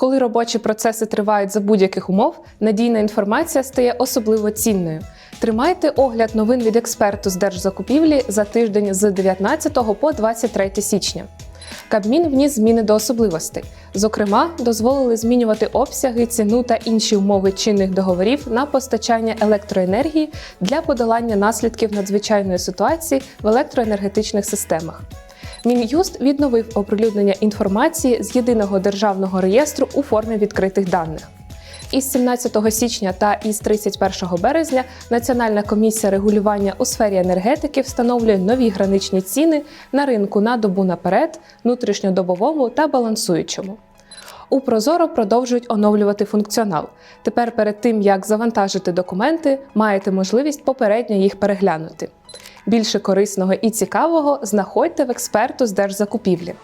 Коли робочі процеси тривають за будь-яких умов, надійна інформація стає особливо цінною. Тримайте огляд новин від експерту з держзакупівлі за тиждень з 19 по 23 січня. Кабмін вніс зміни до особливостей. Зокрема, дозволили змінювати обсяги, ціну та інші умови чинних договорів на постачання електроенергії для подолання наслідків надзвичайної ситуації в електроенергетичних системах. Мін'юст відновив оприлюднення інформації з єдиного державного реєстру у формі відкритих даних. Із 17 січня та із 31 березня Національна комісія регулювання у сфері енергетики встановлює нові граничні ціни на ринку на добу наперед, внутрішньодобовому та балансуючому. У Прозоро продовжують оновлювати функціонал. Тепер перед тим як завантажити документи, маєте можливість попередньо їх переглянути. Більше корисного і цікавого знаходьте в експерту з держзакупівлі.